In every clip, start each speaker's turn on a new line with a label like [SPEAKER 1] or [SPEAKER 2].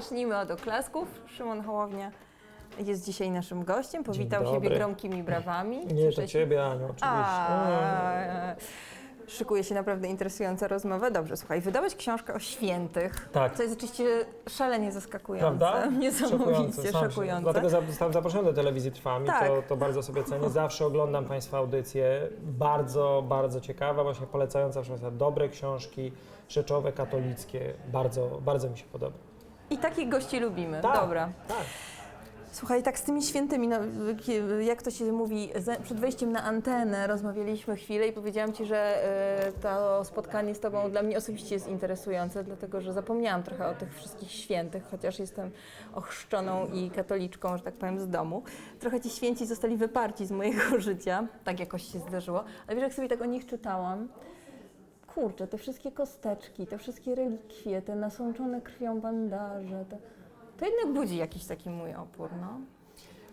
[SPEAKER 1] zacznijmy od oklasków. Szymon Hołownia jest dzisiaj naszym gościem. Powitał
[SPEAKER 2] dobry.
[SPEAKER 1] siebie gromkimi brawami.
[SPEAKER 2] Nie, to
[SPEAKER 1] się.
[SPEAKER 2] ciebie, Aniu, oczywiście.
[SPEAKER 1] A, szykuje się naprawdę interesująca rozmowa. Dobrze, słuchaj, wydawać książkę o świętych.
[SPEAKER 2] Tak.
[SPEAKER 1] To jest oczywiście szalenie zaskakujące.
[SPEAKER 2] Prawda?
[SPEAKER 1] Niesamowicie
[SPEAKER 2] sam się-
[SPEAKER 1] szokujące.
[SPEAKER 2] Dlatego za- zostałem zaproszony do telewizji Trwami,
[SPEAKER 1] Tak.
[SPEAKER 2] to, to bardzo sobie cenię. Zawsze oglądam Państwa audycje. Bardzo, bardzo ciekawa, właśnie polecająca Państwa, dobre książki, rzeczowe, katolickie. Bardzo, bardzo mi się podoba.
[SPEAKER 1] I takich gości lubimy.
[SPEAKER 2] Tak.
[SPEAKER 1] Dobra.
[SPEAKER 2] Tak.
[SPEAKER 1] Słuchaj, tak z tymi świętymi, no, jak to się mówi, przed wejściem na antenę rozmawialiśmy chwilę i powiedziałam Ci, że e, to spotkanie z Tobą dla mnie osobiście jest interesujące, dlatego że zapomniałam trochę o tych wszystkich świętych, chociaż jestem ochrzczoną i katoliczką, że tak powiem, z domu. Trochę ci święci zostali wyparci z mojego życia, tak jakoś się zdarzyło, ale wiesz, jak sobie tak o nich czytałam, kurczę, te wszystkie kosteczki, te wszystkie relikwie, te nasączone krwią bandaże, to, to jednak budzi jakiś taki mój opór, no.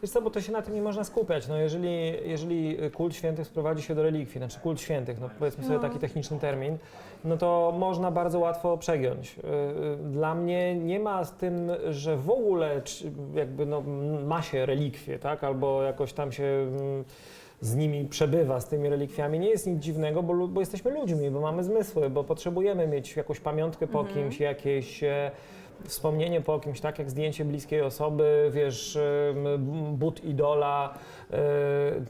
[SPEAKER 2] Wiesz co, bo to się na tym nie można skupiać. No jeżeli, jeżeli kult świętych sprowadzi się do relikwii, znaczy kult świętych, no powiedzmy sobie
[SPEAKER 1] No.
[SPEAKER 2] taki techniczny termin, no to można bardzo łatwo przegiąć. Yy, yy, Dla mnie nie ma z tym, że w ogóle jakby no, ma się relikwie, tak, albo jakoś tam się mm, z nimi przebywa, z tymi relikwiami, nie jest nic dziwnego, bo, bo jesteśmy ludźmi, bo mamy zmysły, bo potrzebujemy mieć jakąś pamiątkę po
[SPEAKER 1] Mhm.
[SPEAKER 2] kimś, jakieś e, wspomnienie po kimś, tak jak zdjęcie bliskiej osoby, wiesz, but idola, e,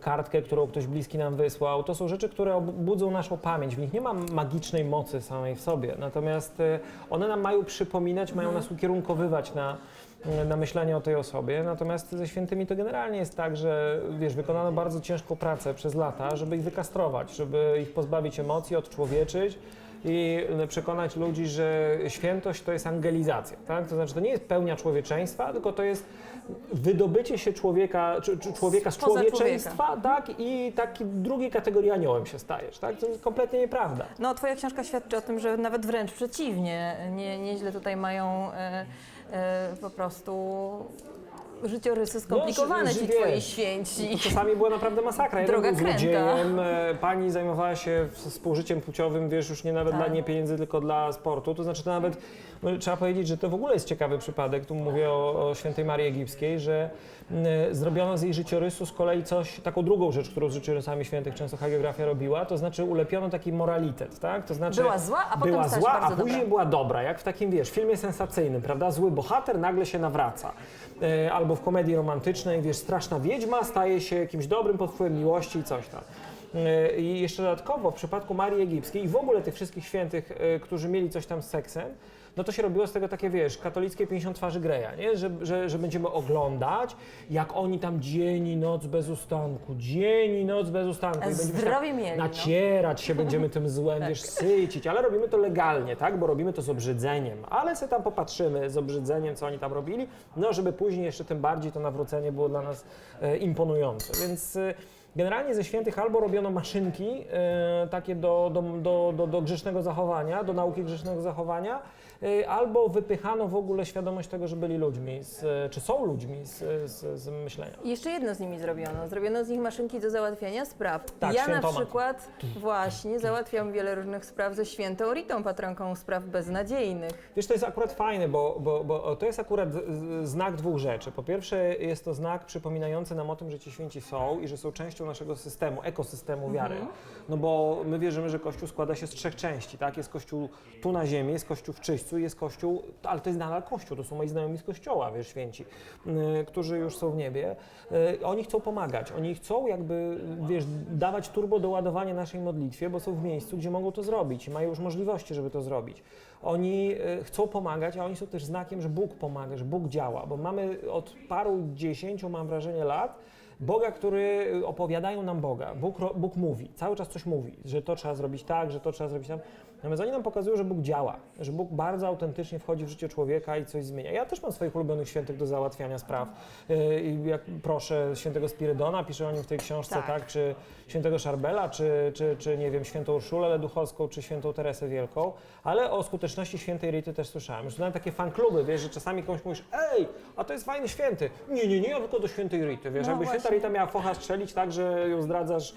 [SPEAKER 2] kartkę, którą ktoś bliski nam wysłał. To są rzeczy, które budzą naszą pamięć. W nich nie ma magicznej mocy samej w sobie, natomiast e, one nam mają przypominać, mają nas ukierunkowywać na, na myślenie o tej osobie. Natomiast ze świętymi to generalnie jest tak, że wiesz, wykonano bardzo ciężką pracę przez lata, żeby ich wykastrować, żeby ich pozbawić emocji, odczłowieczyć i przekonać ludzi, że świętość to jest angelizacja, tak? To znaczy to nie jest pełnia człowieczeństwa, tylko to jest wydobycie się człowieka, człowieka z
[SPEAKER 1] Spoza
[SPEAKER 2] człowieczeństwa, tak? I taki drugiej kategorii aniołem się stajesz, tak? To jest kompletnie nieprawda.
[SPEAKER 1] No, Twoja książka świadczy o tym, że nawet wręcz przeciwnie, nie, nieźle tutaj mają e, e, po prostu życiorysy skomplikowane
[SPEAKER 2] No,
[SPEAKER 1] ci Twoi
[SPEAKER 2] wiesz,
[SPEAKER 1] święci.
[SPEAKER 2] Czasami była naprawdę masakra. Jeden
[SPEAKER 1] Droga
[SPEAKER 2] był złodziejem, e, pani zajmowała się współżyciem płciowym, wiesz, już nie nawet
[SPEAKER 1] Tak.
[SPEAKER 2] dla nie pieniędzy, tylko dla sportu. To znaczy to nawet, no, trzeba powiedzieć, że to w ogóle jest ciekawy przypadek, tu mówię o, o świętej Marii Egipskiej, że m, zrobiono z jej życiorysu z kolei coś, taką drugą rzecz, którą z życiorysami świętych często hagiografia robiła, to znaczy ulepiono taki moralitet, tak? To znaczy
[SPEAKER 1] Była zła, a potem
[SPEAKER 2] była zła, a później
[SPEAKER 1] dobra.
[SPEAKER 2] była dobra, jak w takim, wiesz, filmie sensacyjnym, prawda? Zły bohater nagle się nawraca. E, albo w komedii romantycznej, wiesz, straszna wiedźma staje się jakimś dobrym pod wpływem miłości i coś tam. E, I jeszcze dodatkowo w przypadku Marii Egipskiej i w ogóle tych wszystkich świętych, e, którzy mieli coś tam z seksem, no to się robiło z tego takie, wiesz, katolickie 50 twarzy Greja, nie? Że, że, że będziemy oglądać, jak oni tam dzień i noc bez ustanku, dzień i noc bez ustanku. I będziemy się
[SPEAKER 1] zdrowie mieli, no.
[SPEAKER 2] nacierać się będziemy tym złem, wiesz, sycić, ale robimy to legalnie, tak? Bo robimy to z obrzydzeniem, ale sobie tam popatrzymy z obrzydzeniem, co oni tam robili, no żeby później jeszcze tym bardziej to nawrócenie było dla nas e, imponujące, więc... E, Generalnie ze świętych albo robiono maszynki e, takie do, do, do, do, do grzesznego zachowania, do nauki grzesznego zachowania, albo wypychano w ogóle świadomość tego, że byli ludźmi, z, czy są ludźmi z, z, z myślenia.
[SPEAKER 1] Jeszcze jedno z nimi zrobiono. Zrobiono z nich maszynki do załatwiania spraw.
[SPEAKER 2] Tak,
[SPEAKER 1] ja na przykład właśnie załatwiam wiele różnych spraw ze świętą Ritą, patronką spraw beznadziejnych.
[SPEAKER 2] Wiesz, to jest akurat fajne, bo, bo, bo to jest akurat znak dwóch rzeczy. Po pierwsze, jest to znak przypominający nam o tym, że ci święci są i że są częścią naszego systemu, ekosystemu wiary. No bo my wierzymy, że Kościół składa się z trzech części, tak? Jest Kościół tu na ziemi, jest Kościół w czyśćcu, jest Kościół, ale to jest nadal Kościół, to są moi znajomi z Kościoła, wiesz, święci, y, którzy już są w niebie. Y, Oni chcą pomagać, oni chcą jakby, wiesz, dawać turbo do ładowania naszej modlitwie, bo są w miejscu, gdzie mogą to zrobić i mają już możliwości, żeby to zrobić. Oni y, chcą pomagać, a oni są też znakiem, że Bóg pomaga, że Bóg działa, bo mamy od paru dziesięciu, mam wrażenie, lat Boga, który opowiadają nam Boga. Bóg, Bóg mówi, cały czas coś mówi, że to trzeba zrobić tak, że to trzeba zrobić tam. Oni nam pokazują, że Bóg działa, że Bóg bardzo autentycznie wchodzi w życie człowieka i coś zmienia. Ja też mam swoich ulubionych świętych do załatwiania spraw. Yy, I jak proszę świętego Spirydona, piszę o nim w tej książce,
[SPEAKER 1] Tak.
[SPEAKER 2] tak, czy świętego Szarbela, czy, czy, czy nie wiem, świętą Urszulę Leduchowską, czy świętą Teresę Wielką, ale o skuteczności świętej Rity też słyszałem. Już nawet takie fankluby, wiesz, że czasami komuś mówisz, ej, a to jest fajny święty. Nie, nie, nie, ja tylko do świętej Rity, wiesz,
[SPEAKER 1] No
[SPEAKER 2] jakby święta Margarita miała focha strzelić tak, że ją zdradzasz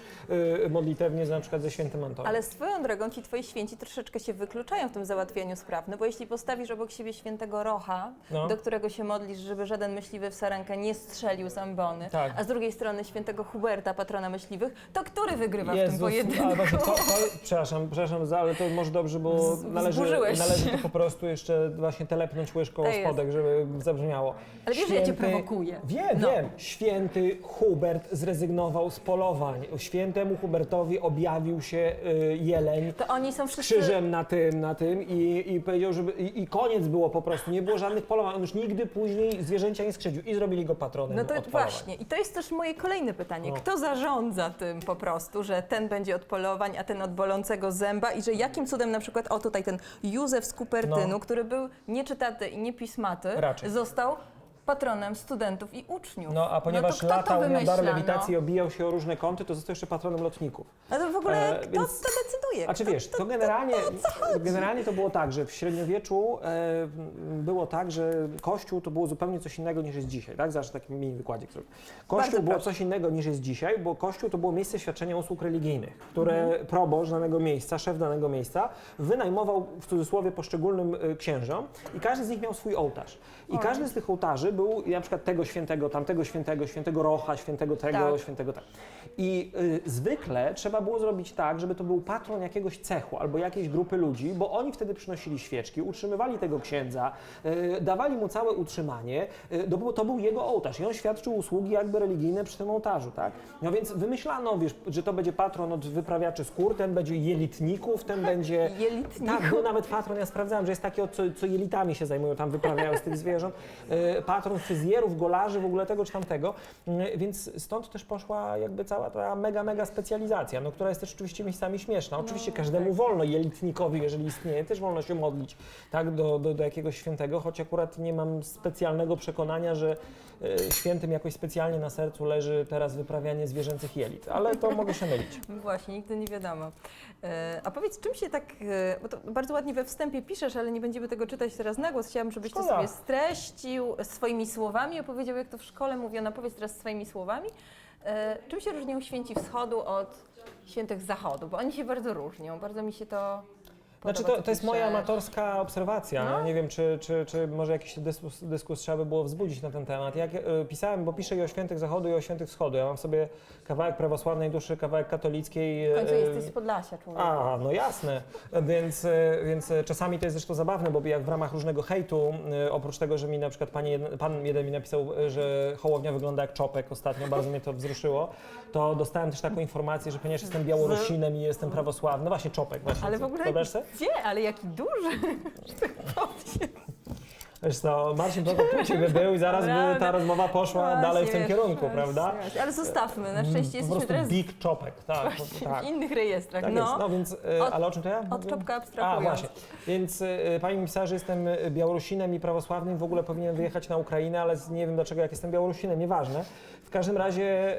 [SPEAKER 2] y, modlitewnie, na przykład ze świętym Antoniem.
[SPEAKER 1] Ale swoją drogą ci twoi święci troszeczkę się wykluczają w tym załatwianiu spraw, no bo jeśli postawisz obok siebie świętego Rocha,
[SPEAKER 2] No.
[SPEAKER 1] do którego się modlisz, żeby żaden myśliwy w sarenkę nie strzelił z ambony,
[SPEAKER 2] Tak.
[SPEAKER 1] a z drugiej strony świętego Huberta, patrona myśliwych, to który wygrywa w tym
[SPEAKER 2] Jezus,
[SPEAKER 1] pojedynku?
[SPEAKER 2] ale właśnie to, to, przepraszam, przepraszam, za- ale to może dobrze, bo
[SPEAKER 1] Z-
[SPEAKER 2] należy, należy to po prostu jeszcze właśnie telepnąć łyżką o spodek, żeby zabrzmiało.
[SPEAKER 1] Ale wiesz, ja cię prowokuję.
[SPEAKER 2] Wiem,
[SPEAKER 1] No.
[SPEAKER 2] wiem. Święty Hubert zrezygnował z polowań. Świętemu Hubertowi objawił się y, jeleń
[SPEAKER 1] To oni są wszyscy...
[SPEAKER 2] krzyżem na tym, na tym i, i powiedział, żeby i, i koniec było po prostu, nie było żadnych polowań. On już nigdy później zwierzęcia nie skrzedził i zrobili go patronem
[SPEAKER 1] No to
[SPEAKER 2] od polowań.
[SPEAKER 1] właśnie. I to jest też moje kolejne pytanie.
[SPEAKER 2] No.
[SPEAKER 1] Kto zarządza tym po prostu, że ten będzie od polowań, a ten od bolącego zęba i że jakim cudem na przykład, o tutaj ten Józef z Kupertynu,
[SPEAKER 2] No.
[SPEAKER 1] który był nieczytaty i niepismaty,
[SPEAKER 2] Raczej.
[SPEAKER 1] został patronem studentów i uczniów.
[SPEAKER 2] No a ponieważ
[SPEAKER 1] to to
[SPEAKER 2] latał, miał
[SPEAKER 1] wymyśla,
[SPEAKER 2] dar lewitacji,
[SPEAKER 1] no?
[SPEAKER 2] obijał się o różne kąty, to został jeszcze patronem lotników.
[SPEAKER 1] No to w ogóle
[SPEAKER 2] E,
[SPEAKER 1] kto
[SPEAKER 2] więc-
[SPEAKER 1] to decyduje?
[SPEAKER 2] A czy wiesz, to generalnie, generalnie to było tak, że w średniowieczu e, było tak, że Kościół to było zupełnie coś innego niż jest dzisiaj, tak? Zawsze taki mini wykładzik zrobię. Kościół
[SPEAKER 1] Bardzo
[SPEAKER 2] było
[SPEAKER 1] proszę.
[SPEAKER 2] coś innego niż jest dzisiaj, bo Kościół to było miejsce świadczenia usług religijnych, które
[SPEAKER 1] Mhm.
[SPEAKER 2] proboszcz danego miejsca, szef danego miejsca wynajmował w cudzysłowie poszczególnym e, księżom i każdy z nich miał swój ołtarz. I każdy z tych ołtarzy był na przykład tego świętego, tamtego świętego, świętego Rocha, świętego tego,
[SPEAKER 1] Tak.
[SPEAKER 2] świętego tak. I y, zwykle trzeba było zrobić tak, żeby to był patron jakiegoś cechu albo jakiejś grupy ludzi, bo oni wtedy przynosili świeczki, utrzymywali tego księdza, y, dawali mu całe utrzymanie, y, to, był, to był jego ołtarz i on świadczył usługi jakby religijne przy tym ołtarzu, tak? No więc wymyślano, wiesz, że to będzie patron od wyprawiaczy skór, ten będzie jelitników, ten będzie...
[SPEAKER 1] Jelitników.
[SPEAKER 2] Tak, był nawet patron, ja sprawdzałem, że jest taki, co, co jelitami się zajmują, tam wyprawiają z tych zwierząt. E, Patron fryzjerów, golarzy, w ogóle tego czy tamtego. E, Więc stąd też poszła jakby cała ta mega, mega specjalizacja, no, która jest też oczywiście miejscami śmieszna. Oczywiście każdemu wolno, jelitnikowi, jeżeli istnieje, też wolno się modlić tak, do, do, do jakiegoś świętego, choć akurat nie mam specjalnego przekonania, że świętym jakoś specjalnie na sercu leży teraz wyprawianie zwierzęcych jelit, ale to mogę się mylić.
[SPEAKER 1] No Właśnie, nigdy nie wiadomo. E, A powiedz, czym się tak, e, bo to bardzo ładnie we wstępie piszesz, ale nie będziemy tego czytać teraz na głos. Chciałam, żebyś to
[SPEAKER 2] Szkoda.
[SPEAKER 1] sobie streścił swoimi słowami, opowiedział, jak to w szkole mówiono. Powiedz teraz swoimi słowami. E, Czym się różnią święci wschodu od świętych zachodu? Bo oni się bardzo różnią. Bardzo mi się to
[SPEAKER 2] Znaczy to, to jest moja amatorska obserwacja.
[SPEAKER 1] No.
[SPEAKER 2] Nie wiem, czy, czy, czy może jakiś dyskus, dyskus trzeba by było wzbudzić na ten temat. Jak e, pisałem, bo piszę i o świętych zachodu i o świętych wschodu. Ja mam sobie kawałek prawosławnej duszy, kawałek katolickiej.
[SPEAKER 1] W końcu
[SPEAKER 2] e,
[SPEAKER 1] jesteś z Podlasia, człowiek.
[SPEAKER 2] a, no jasne. Więc, e, więc e, czasami to jest zresztą zabawne, bo jak w ramach różnego hejtu, e, oprócz tego, że mi na przykład pani, jed- pan jeden mi napisał, e, że Hołownia wygląda jak czopek ostatnio, bardzo mnie to wzruszyło, to dostałem też taką informację, że ponieważ jestem Białorusinem i jestem prawosławny, no właśnie czopek właśnie.
[SPEAKER 1] Ale w ogóle
[SPEAKER 2] Wyobraź sobie?
[SPEAKER 1] Gdzie? Ale jaki duży. Tak.
[SPEAKER 2] Wiesz co, Marcin Prokop tu u Ciebie był i zaraz by ta rozmowa poszła
[SPEAKER 1] Właśnie,
[SPEAKER 2] dalej w tym
[SPEAKER 1] wiesz,
[SPEAKER 2] kierunku, prawda?
[SPEAKER 1] Ale zostawmy, na szczęście
[SPEAKER 2] po
[SPEAKER 1] jesteśmy
[SPEAKER 2] prostu
[SPEAKER 1] teraz
[SPEAKER 2] big czopek, tak. tak.
[SPEAKER 1] w innych rejestrach.
[SPEAKER 2] Tak
[SPEAKER 1] no.
[SPEAKER 2] jest, no więc, e,
[SPEAKER 1] Od-
[SPEAKER 2] ale o czym to ja?
[SPEAKER 1] Od
[SPEAKER 2] mówię?
[SPEAKER 1] czopka
[SPEAKER 2] A,
[SPEAKER 1] abstrahując.
[SPEAKER 2] właśnie. Więc e, pani mi pisała, że jestem e, Białorusinem i prawosławnym, w ogóle powinien wyjechać na Ukrainę, ale z- nie wiem dlaczego, jak jestem Białorusinem, nieważne. W każdym razie,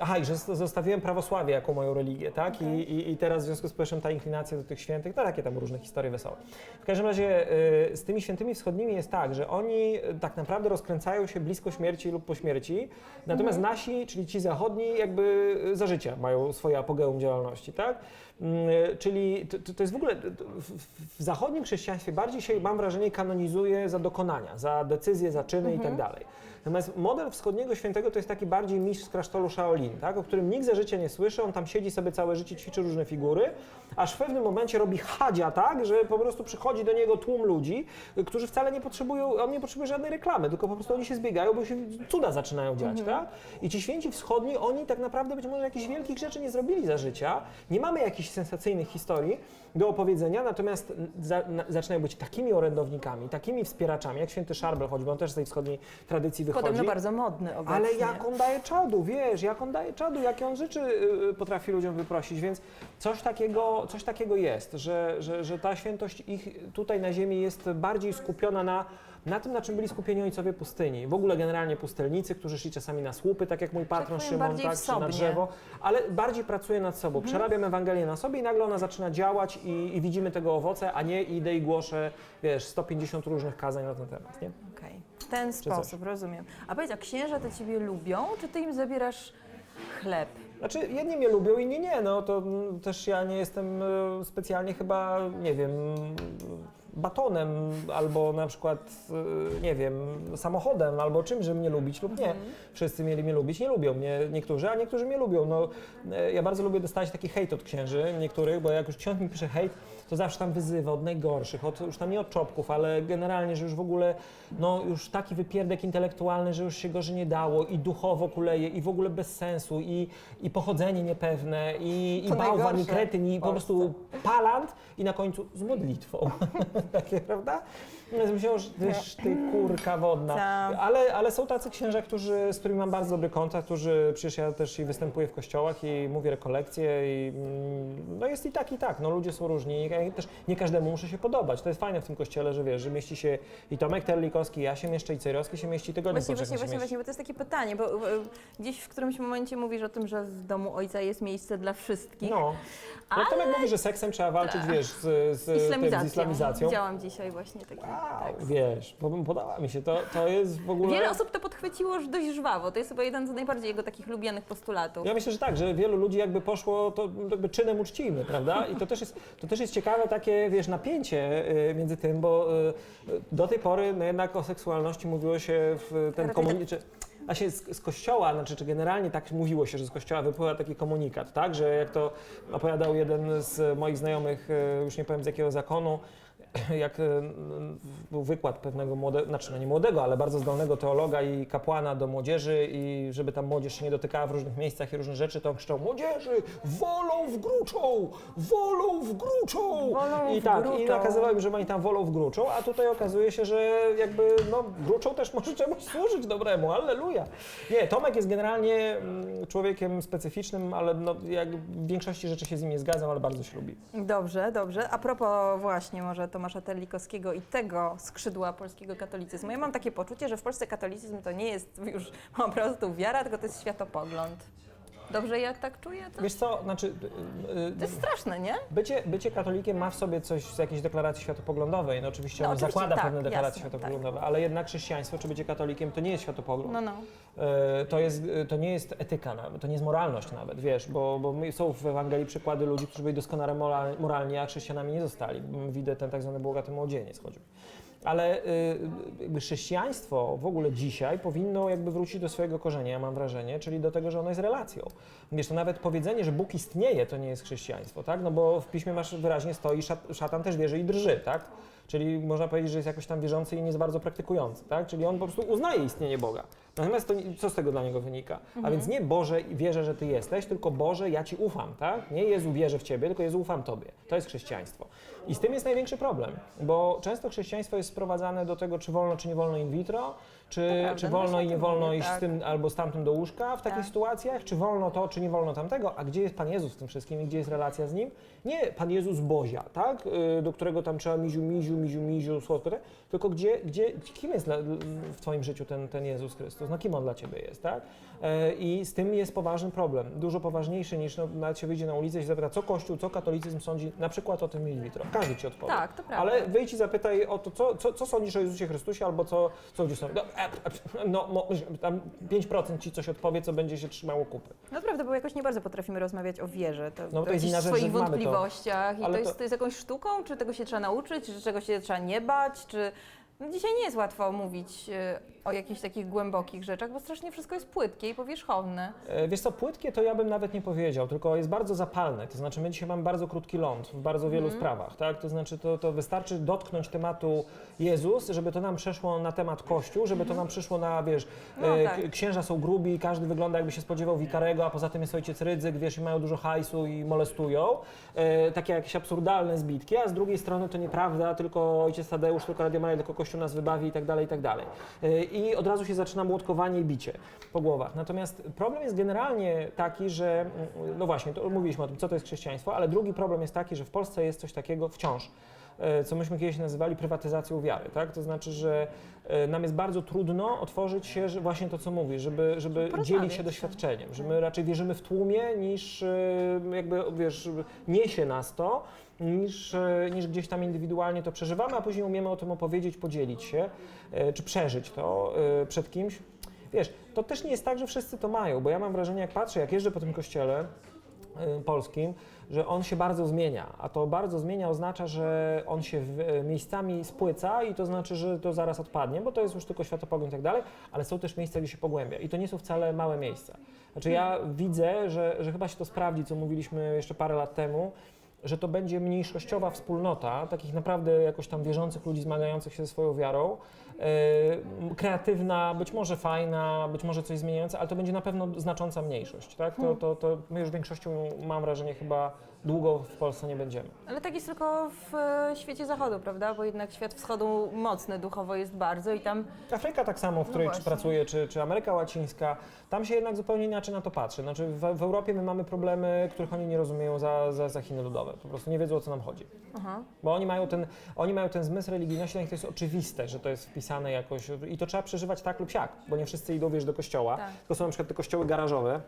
[SPEAKER 2] aha, i że z- zostawiłem prawosławie jako moją religię, tak? I, i, I teraz w związku z powyższym ta inklinacja do tych świętych, no takie tam różne historie wesołe. W każdym razie e, z tymi świętymi wschodnimi jest tak, że oni e, tak naprawdę rozkręcają się blisko śmierci lub po śmierci, natomiast nasi, czyli ci zachodni, jakby e, za życia mają swoje apogeum działalności, tak? Mm, Czyli to, to to jest w ogóle to- w, w- w zachodnim chrześcijaństwie bardziej się, mam wrażenie, kanonizuje za dokonania, za decyzje, za czyny i tak dalej. Natomiast model wschodniego świętego to jest taki bardziej mistrz z klasztoru Shaolin, tak? o którym nikt za życia nie słyszy, on tam siedzi sobie całe życie, ćwiczy różne figury, aż w pewnym momencie robi chadzia tak, że po prostu przychodzi do niego tłum ludzi, którzy wcale nie potrzebują, on nie potrzebuje żadnej reklamy, tylko po prostu oni się zbiegają, bo się cuda zaczynają dziać, tak? I ci święci wschodni, oni tak naprawdę być może jakichś wielkich rzeczy nie zrobili za życia, nie mamy jakichś sensacyjnych historii do opowiedzenia, natomiast za, na, zaczynają być takimi orędownikami, takimi wspieraczami, jak święty Szarbel, choćby on też z tej wschodniej tradycji wychodzi.
[SPEAKER 1] Podobno bardzo modny obecnie.
[SPEAKER 2] Ale jak on daje czadu, wiesz, jak on daje czadu, jakie on rzeczy y, potrafi ludziom wyprosić, więc coś takiego, coś takiego jest, że, że, że ta świętość ich tutaj na ziemi jest bardziej skupiona na, na tym, na czym byli skupieni ojcowie pustyni. W ogóle generalnie pustelnicy, którzy szli czasami na słupy, tak jak mój patron
[SPEAKER 1] powiem,
[SPEAKER 2] Szymon, tak, czy na drzewo, ale bardziej pracuje nad sobą.
[SPEAKER 1] Mhm.
[SPEAKER 2] Przerabiam Ewangelię na sobie i nagle ona zaczyna działać i, i widzimy tego owoce, a nie idę i głoszę, wiesz, 150 różnych kazań na ten temat, nie?
[SPEAKER 1] Okej, w ten sposób, rozumiem. A powiedz, a księża to ciebie lubią, czy ty im zabierasz chleb?
[SPEAKER 2] Znaczy, jedni mnie lubią, inni nie, no to mm, też ja nie jestem e, specjalnie chyba, nie wiem, batonem albo na przykład, e, nie wiem, samochodem albo czymś, żeby mnie lubić lub nie. Wszyscy mieli mnie lubić, nie lubią mnie niektórzy, a niektórzy mnie lubią. No, e, ja bardzo lubię dostać taki hejt od księży niektórych, bo jak już ksiądz mi pisze hejt, to zawsze tam wyzywa od najgorszych, od, już tam nie od czopków, ale generalnie, że już w ogóle, no już taki wypierdek intelektualny, że już się gorzej nie dało i duchowo kuleje i w ogóle bez sensu i, i pochodzenie niepewne i, i
[SPEAKER 1] To
[SPEAKER 2] bałwan i
[SPEAKER 1] najgorsze
[SPEAKER 2] kretyn i
[SPEAKER 1] w
[SPEAKER 2] po prostu palant i na końcu z modlitwą. Takie, prawda? No że tyż ty kurka wodna.
[SPEAKER 1] Tak.
[SPEAKER 2] Ale, ale są tacy księża, którzy, z którymi mam bardzo dobry kontakt, którzy przecież ja też i występuję w kościołach i mówię rekolekcje i mm, no jest i tak i tak, no ludzie są różni ja też nie każdemu muszę się podobać. To jest fajne w tym kościele, że wiesz, że mieści się i Tomek Terlikowski, i ja się mieszczę i Cejrowski się mieści, tygodnie
[SPEAKER 1] Właśnie, właśnie, właśnie, właśnie, bo to jest takie pytanie, bo e, gdzieś w którymś momencie mówisz o tym, że w domu ojca jest miejsce dla wszystkich.
[SPEAKER 2] No. No Tomek mówi, że seksem trzeba walczyć, wiesz, z, z, tym,
[SPEAKER 1] Islamizacją.
[SPEAKER 2] z islamizacją.
[SPEAKER 1] Widziałam dzisiaj właśnie taki
[SPEAKER 2] Wow,
[SPEAKER 1] tekst.
[SPEAKER 2] wiesz, bo podoba mi się to, to jest w ogóle...
[SPEAKER 1] Wiele osób to podchwyciło już dość żwawo. To jest chyba jeden z najbardziej jego takich lubianych postulatów.
[SPEAKER 2] Ja myślę, że tak, że wielu ludzi jakby poszło to jakby czynem uczcijmy, prawda? I to też jest, to też jest ciekawe takie, wiesz, napięcie y, między tym, bo y, do tej pory no jednak o seksualności mówiło się w ten komunikat. A się z, z kościoła, znaczy, czy generalnie tak mówiło się, że z kościoła wypływa taki komunikat, tak? Że jak to opowiadał jeden z moich znajomych, y, już nie powiem z jakiego zakonu, jak y, był wykład pewnego młodego, znaczy no nie młodego, ale bardzo zdolnego teologa i kapłana do młodzieży i żeby tam młodzież się nie dotykała w różnych miejscach i różne rzeczy, to on krzyczał młodzieży, wolą w gruczą, wolą w gruczą!
[SPEAKER 1] Wolą
[SPEAKER 2] I
[SPEAKER 1] w
[SPEAKER 2] tak, i
[SPEAKER 1] gruczą.
[SPEAKER 2] nakazywał im, że oni tam wolą w gruczą, a tutaj okazuje się, że jakby no gruczą też może czemuś służyć dobremu, alleluja. Nie, Tomek jest generalnie mm, człowiekiem specyficznym, ale no, jak w większości rzeczy się z nim nie zgadzam, ale bardzo się lubi.
[SPEAKER 1] Dobrze, dobrze. A propos właśnie może Tomasza Terlikowskiego i tego skrzydła polskiego katolicyzmu. Ja mam takie poczucie, że w Polsce katolicyzm to nie jest już po prostu wiara, tylko to jest światopogląd. Dobrze ja tak czuję? To,
[SPEAKER 2] Wiesz co, znaczy... y, y,
[SPEAKER 1] to jest straszne, nie?
[SPEAKER 2] Bycie, bycie katolikiem ma w sobie coś z jakiejś deklaracji światopoglądowej. No oczywiście
[SPEAKER 1] No
[SPEAKER 2] on
[SPEAKER 1] oczywiście
[SPEAKER 2] zakłada
[SPEAKER 1] tak,
[SPEAKER 2] pewne deklaracje
[SPEAKER 1] jasne,
[SPEAKER 2] światopoglądowe, ale jednak chrześcijaństwo czy bycie katolikiem to nie jest światopogląd.
[SPEAKER 1] No, no.
[SPEAKER 2] E, To, jest, to nie jest etyka nawet, to nie jest moralność nawet, wiesz, bo, bo są w Ewangelii przykłady ludzi, którzy byli doskonale moral, moralnie, a chrześcijanami nie zostali. Widzę ten tak zwany bogaty młodzieniec choćby. Ale y, jakby chrześcijaństwo w ogóle dzisiaj powinno jakby wrócić do swojego korzenia, ja mam wrażenie, czyli do tego, że ono jest relacją. Wiesz, to nawet powiedzenie, że Bóg istnieje, to nie jest chrześcijaństwo, tak? No bo w piśmie masz wyraźnie stoi, szat, szatan też wierzy i drży, tak? Czyli można powiedzieć, że jest jakoś tam wierzący i nie jest bardzo praktykujący, tak? Czyli on po prostu uznaje istnienie Boga. Natomiast to, co z tego dla niego wynika? A więc nie Boże wierzę, że Ty jesteś, tylko Boże, ja Ci ufam, tak? Nie Jezu wierzę w Ciebie, tylko Jezu ufam Tobie. To jest chrześcijaństwo. I z tym jest największy problem, bo często chrześcijaństwo jest sprowadzane do tego, czy wolno, czy nie wolno in vitro, czy,
[SPEAKER 1] prawda,
[SPEAKER 2] czy
[SPEAKER 1] no
[SPEAKER 2] wolno i
[SPEAKER 1] o
[SPEAKER 2] nie wolno
[SPEAKER 1] mówię,
[SPEAKER 2] iść z
[SPEAKER 1] tak.
[SPEAKER 2] tym albo z tamtym do łóżka w takich
[SPEAKER 1] Tak.
[SPEAKER 2] sytuacjach, czy wolno to, czy nie wolno tamtego, a gdzie jest Pan Jezus w tym wszystkim i gdzie jest relacja z Nim? Nie Pan Jezus Bozia, tak? Y, Do którego tam trzeba miziu, miziu, miziu, miziu, słodko, tak? tylko gdzie, gdzie, kim jest dla, w Twoim życiu ten, ten Jezus Chrystus? No kim On dla Ciebie jest, tak? E, I z tym jest poważny problem, dużo poważniejszy niż no, nawet się wyjdzie na ulicę i się zapyta, co Kościół, co katolicyzm sądzi na przykład o tym in vitro. Każdy Ci odpowie.
[SPEAKER 1] Tak, to prawda.
[SPEAKER 2] Ale wyjdź i zapytaj o to, co, co, co sądzisz o Jezusie Chrystusie, albo co, co ludzie sądzą. No, no, mo- tam 5% ci coś odpowie, co będzie się trzymało kupy.
[SPEAKER 1] Naprawdę, bo jakoś nie bardzo potrafimy rozmawiać o wierze. To,
[SPEAKER 2] No bo to jest rzecz,
[SPEAKER 1] swoich
[SPEAKER 2] mamy to.
[SPEAKER 1] wątpliwościach. I to jest,
[SPEAKER 2] to-
[SPEAKER 1] to jest jakąś sztuką? Czy tego się trzeba nauczyć? Czy czego się trzeba nie bać? Czy... No dzisiaj nie jest łatwo mówić e, o jakichś takich głębokich rzeczach, bo strasznie wszystko jest płytkie i powierzchowne.
[SPEAKER 2] E, Wiesz co, płytkie to ja bym nawet nie powiedział, tylko jest bardzo zapalne. To znaczy my dzisiaj mamy bardzo krótki ląd w bardzo wielu
[SPEAKER 1] Mhm.
[SPEAKER 2] sprawach, tak? To znaczy to, to wystarczy dotknąć tematu Jezus, żeby to nam przeszło na temat Kościół, żeby to nam przyszło na, wiesz,
[SPEAKER 1] No
[SPEAKER 2] e,
[SPEAKER 1] tak.
[SPEAKER 2] k- księża są grubi, każdy wygląda jakby się spodziewał wikarego, a poza tym jest ojciec Rydzyk, wiesz, i mają dużo hajsu i molestują. E, takie jakieś absurdalne zbitki, a z drugiej strony to nieprawda, tylko ojciec Tadeusz, tylko Radio Maria, tylko Kościół nas wybawi i tak dalej, i tak dalej. E, I od razu się zaczyna młotkowanie i bicie po głowach. Natomiast problem jest generalnie taki, że, mm, no właśnie, to mówiliśmy o tym, co to jest chrześcijaństwo, ale drugi problem jest taki, że w Polsce jest coś takiego wciąż, co myśmy kiedyś nazywali prywatyzacją wiary, tak? To znaczy, że e, nam jest bardzo trudno otworzyć się, że właśnie to, co mówisz, żeby, żeby dzielić się
[SPEAKER 1] tak.
[SPEAKER 2] doświadczeniem, że my raczej wierzymy w tłumie niż e, jakby, wiesz, niesie nas to, niż, e, niż gdzieś tam indywidualnie to przeżywamy, a później umiemy o tym opowiedzieć, podzielić się, e, czy przeżyć to e, przed kimś. Wiesz, to też nie jest tak, że wszyscy to mają, bo ja mam wrażenie, jak patrzę, jak jeżdżę po tym kościele polskim, że on się bardzo zmienia, a to bardzo zmienia oznacza, że on się w, y, miejscami spłyca i to znaczy, że to zaraz odpadnie, bo to jest już tylko światopogląd i tak dalej, ale są też miejsca, gdzie się pogłębia i to nie są wcale małe miejsca. Znaczy ja widzę, że, że chyba się to sprawdzi, co mówiliśmy jeszcze parę lat temu, że to będzie mniejszościowa wspólnota, takich naprawdę jakoś tam wierzących ludzi zmagających się ze swoją wiarą, e, kreatywna, być może fajna, być może coś zmieniająca, ale to będzie na pewno znacząca mniejszość, tak? To, to, to my już większością, mam wrażenie, chyba długo w Polsce nie będziemy.
[SPEAKER 1] Ale tak jest tylko w e, świecie zachodu, prawda? Bo jednak świat wschodu mocny duchowo jest bardzo i tam
[SPEAKER 2] Afryka tak samo, w której czy
[SPEAKER 1] właśnie.
[SPEAKER 2] pracuje, czy, czy Ameryka Łacińska, tam się jednak zupełnie inaczej na to patrzy. Znaczy w, w Europie my mamy problemy, których oni nie rozumieją za, za, za Chiny ludowe. Po prostu nie wiedzą, o co nam chodzi.
[SPEAKER 1] Aha.
[SPEAKER 2] Bo oni mają, ten, oni mają ten zmysł religijności, dla nich to jest oczywiste, że to jest wpisane jakoś i to trzeba przeżywać tak lub siak, bo nie wszyscy idą, wiesz, do kościoła,
[SPEAKER 1] Tak.
[SPEAKER 2] tylko są na przykład te kościoły garażowe,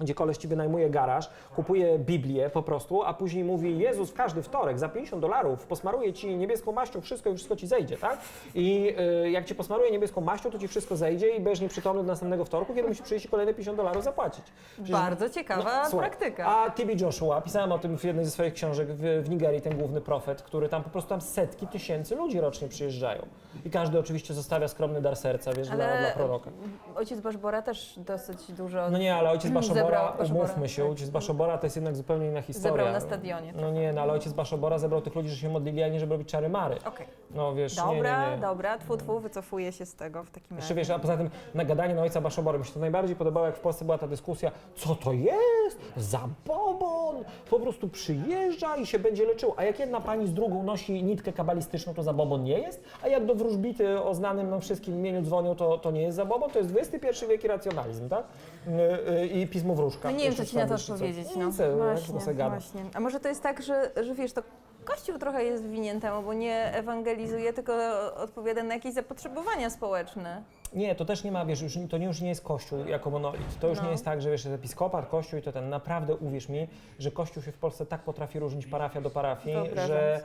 [SPEAKER 2] gdzie koleś ci wynajmuje garaż, kupuje Biblię po prostu, a później mówi Jezus w każdy wtorek za 50 dolarów posmaruje ci niebieską maścią wszystko i wszystko ci zejdzie, tak? I y, jak ci posmaruje niebieską maścią, to ci wszystko zejdzie i będziesz nieprzytomny do następnego wtorku, kiedy musisz przyjść i kolejne 50 dolarów zapłacić. Przecież-
[SPEAKER 1] bardzo ciekawa
[SPEAKER 2] no, słuchaj,
[SPEAKER 1] praktyka.
[SPEAKER 2] A TB Joshua, pisałem o tym w jednej ze swoich książek w, w Nigerii, ten główny profet, który tam po prostu tam setki tysięcy ludzi rocznie przyjeżdżają. I każdy oczywiście zostawia skromny dar serca, wiesz, dla,
[SPEAKER 1] Ale-
[SPEAKER 2] dla proroka.
[SPEAKER 1] Ojciec Baszbora też dosyć dużo
[SPEAKER 2] No nie, ale ojciec Baszobora,
[SPEAKER 1] Zebrał Baszobora,
[SPEAKER 2] umówmy się,
[SPEAKER 1] tak.
[SPEAKER 2] ojciec Baszobora to jest jednak zupełnie inna historia.
[SPEAKER 1] zebrał na stadionie.
[SPEAKER 2] No nie, no ale ojciec Baszobora zebrał tych ludzi, że się modlili, a nie żeby robić czary mary.
[SPEAKER 1] Okej,
[SPEAKER 2] No wiesz,
[SPEAKER 1] dobra,
[SPEAKER 2] nie, nie, nie.
[SPEAKER 1] dobra, twu, twu, wycofuję się z tego w takim
[SPEAKER 2] Jeszcze
[SPEAKER 1] razie.
[SPEAKER 2] wiesz, a poza tym nagadanie na ojca Baszobory mi się to najbardziej podobało, jak w Polsce była ta dyskusja, co to jest, zabobon, po prostu przyjeżdża i się będzie leczył. A jak jedna pani z drugą nosi nitkę kabalistyczną, to zabobon nie jest, a jak do wróżbity o znanym nam wszystkim imieniu dzwonią, to, to nie jest zabobon, to jest XXI wiek i racjonalizm, tak? Yy, yy, I pismo wróżka.
[SPEAKER 1] No nie wiem, co ci na to odpowiedzieć. No.
[SPEAKER 2] chcę, jak
[SPEAKER 1] Właśnie,
[SPEAKER 2] gada.
[SPEAKER 1] właśnie. A może to jest tak, że, że wiesz, to Kościół trochę jest winien temu, bo nie ewangelizuje, tylko odpowiada na jakieś zapotrzebowania społeczne.
[SPEAKER 2] Nie, to też nie ma, wiesz, już, to już nie jest Kościół jako monolit. To już
[SPEAKER 1] No.
[SPEAKER 2] nie jest tak, że wiesz, jest episkopat, Kościół i to ten. Naprawdę uwierz mi, że Kościół się w Polsce tak potrafi różnić parafia do parafii,
[SPEAKER 1] Wyobrażam
[SPEAKER 2] że,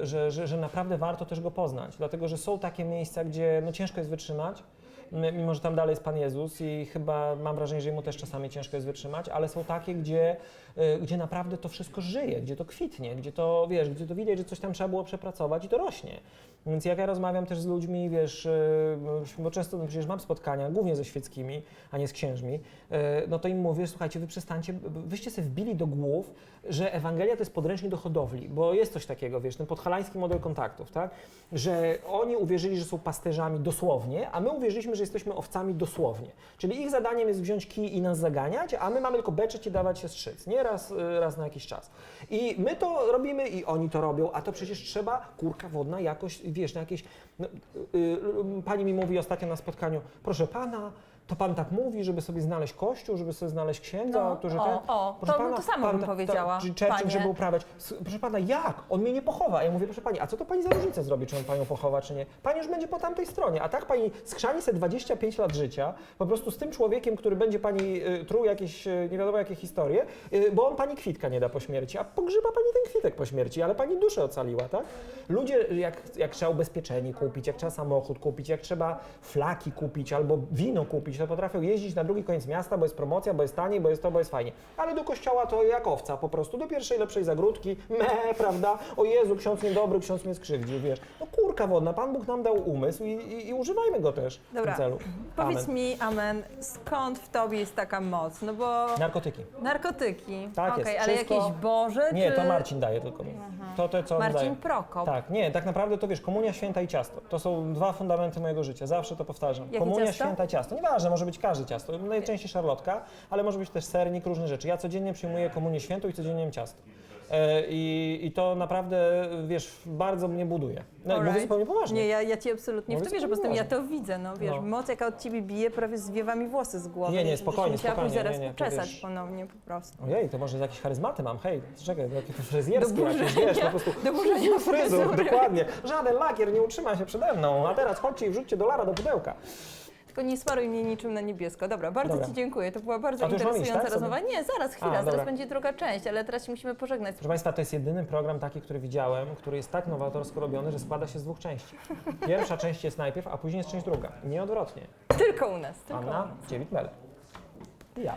[SPEAKER 2] y, że, że, że naprawdę warto też go poznać. Dlatego, że są takie miejsca, gdzie no, ciężko jest wytrzymać. Mimo, że tam dalej jest Pan Jezus i chyba mam wrażenie, że Jemu też czasami ciężko jest wytrzymać, ale są takie, gdzie, gdzie naprawdę to wszystko żyje, gdzie to kwitnie, gdzie to, wiesz, gdzie to widać, że coś tam trzeba było przepracować i to rośnie. Więc jak ja rozmawiam też z ludźmi, wiesz, y, bo często no przecież mam spotkania, głównie ze świeckimi, a nie z księżmi, y, no to im mówię, słuchajcie, wy przestańcie, wyście sobie wbili do głów, że Ewangelia to jest podręcznik do hodowli, bo jest coś takiego, wiesz, ten podhalański model kontaktów, tak? Że oni uwierzyli, że są pasterzami dosłownie, a my uwierzyliśmy, że jesteśmy owcami dosłownie. Czyli ich zadaniem jest wziąć kij i nas zaganiać, a my mamy tylko beczeć i dawać się strzyc, nie? Raz, y, raz na jakiś czas. I my to robimy i oni to robią, a to przecież trzeba, kurka wodna, jakoś, wiesz, na jakieś... No, y, y, pani mi mówi ostatnio na spotkaniu, proszę pana, to pan tak mówi, żeby sobie znaleźć kościół, żeby sobie znaleźć księdza,
[SPEAKER 1] No,
[SPEAKER 2] którzy
[SPEAKER 1] o,
[SPEAKER 2] ten...
[SPEAKER 1] o, to- to samo bym
[SPEAKER 2] ta- ta-
[SPEAKER 1] powiedziała,
[SPEAKER 2] Czy Churchill,
[SPEAKER 1] panie.
[SPEAKER 2] żeby uprawiać. S- Proszę pana, jak? On mnie nie pochowa. A ja mówię, proszę pani, a co to pani za różnicę zrobi, czy on panią pochowa, czy nie? Pani już będzie po tamtej stronie. A tak pani skrzani sobie 25 lat życia, po prostu z tym człowiekiem, który będzie pani y, truł jakieś, y, nie wiadomo jakie historie, y, bo on pani kwitka nie da po śmierci, a pogrzyba pani ten kwitek po śmierci, ale pani duszę ocaliła, tak? Ludzie, jak, jak trzeba ubezpieczenie kupić, jak trzeba samochód kupić, jak trzeba flaki kupić albo wino kupić, to potrafią jeździć na drugi koniec miasta, bo jest promocja, bo jest taniej, bo jest to, bo jest fajnie. Ale do kościoła to jak owca po prostu, do pierwszej lepszej zagródki, me, prawda? O Jezu, ksiądz niedobry, ksiądz mnie skrzywdził, wiesz. No kurka wodna, Pan Bóg nam dał umysł i, i, i używajmy go też
[SPEAKER 1] Dobra.
[SPEAKER 2] w tym celu.
[SPEAKER 1] Powiedz
[SPEAKER 2] Amen.
[SPEAKER 1] mi, Amen, skąd w tobie jest taka moc? No bo
[SPEAKER 2] Narkotyki.
[SPEAKER 1] narkotyki.
[SPEAKER 2] Tak
[SPEAKER 1] Okej,
[SPEAKER 2] jest,
[SPEAKER 1] ale
[SPEAKER 2] wszystko-
[SPEAKER 1] jakieś Boże
[SPEAKER 2] Nie,
[SPEAKER 1] czy...
[SPEAKER 2] to Marcin daje tylko mi. To, to co
[SPEAKER 1] Marcin
[SPEAKER 2] daje.
[SPEAKER 1] Prokop.
[SPEAKER 2] Tak, nie, tak naprawdę to wiesz, komunia święta i ciasto. To są dwa fundamenty mojego życia, zawsze to powtarzam.
[SPEAKER 1] Jakie
[SPEAKER 2] komunia
[SPEAKER 1] ciasto?
[SPEAKER 2] święta i ciasto. Nieważne, może być każde ciasto. Najczęściej szarlotka, ale może być też sernik, różne rzeczy. Ja codziennie przyjmuję komunię świętą i codziennie jem ciasto. E, I, I to naprawdę, wiesz, bardzo mnie buduje. No i mówię
[SPEAKER 1] Alright.
[SPEAKER 2] zupełnie poważnie.
[SPEAKER 1] Nie, ja, ja ci absolutnie w
[SPEAKER 2] Mówię
[SPEAKER 1] to wierzę, z tym ja to widzę, no wiesz,
[SPEAKER 2] No.
[SPEAKER 1] moc jaka od ciebie bije, prawie zwiewa mi włosy z głowy.
[SPEAKER 2] Nie, nie, spokojnie,
[SPEAKER 1] musiała pójść
[SPEAKER 2] spokojnie,
[SPEAKER 1] zaraz
[SPEAKER 2] nie, nie, to
[SPEAKER 1] poczesać
[SPEAKER 2] wiesz-
[SPEAKER 1] ponownie po prostu.
[SPEAKER 2] Ojej, to może jakieś charyzmaty mam, hej, czekaj, jakieś fryzjerskie
[SPEAKER 1] Do
[SPEAKER 2] jakieś,
[SPEAKER 1] burzenia-
[SPEAKER 2] wiesz, po prostu
[SPEAKER 1] do burzenia
[SPEAKER 2] fryzur,
[SPEAKER 1] fryzury.
[SPEAKER 2] dokładnie. Żaden lakier nie utrzyma się przede mną, a teraz chodźcie i wrzućcie dolara do pudełka
[SPEAKER 1] to nie smaruj mnie niczym na niebiesko. Dobra, bardzo
[SPEAKER 2] Dobra.
[SPEAKER 1] Ci dziękuję. To była bardzo
[SPEAKER 2] to iść,
[SPEAKER 1] interesująca
[SPEAKER 2] tak,
[SPEAKER 1] rozmowa. Nie, zaraz, chwila,
[SPEAKER 2] A,
[SPEAKER 1] zaraz będzie druga część, ale teraz się musimy pożegnać.
[SPEAKER 2] Proszę Państwa, to jest jedyny program taki, który widziałem, który jest tak nowatorsko robiony, że składa się z dwóch części. Pierwsza część jest najpierw, a później jest część druga. Nie odwrotnie.
[SPEAKER 1] Tylko u nas. Tylko u
[SPEAKER 2] Anna
[SPEAKER 1] nas.
[SPEAKER 2] Dziewit-Mel. I ja.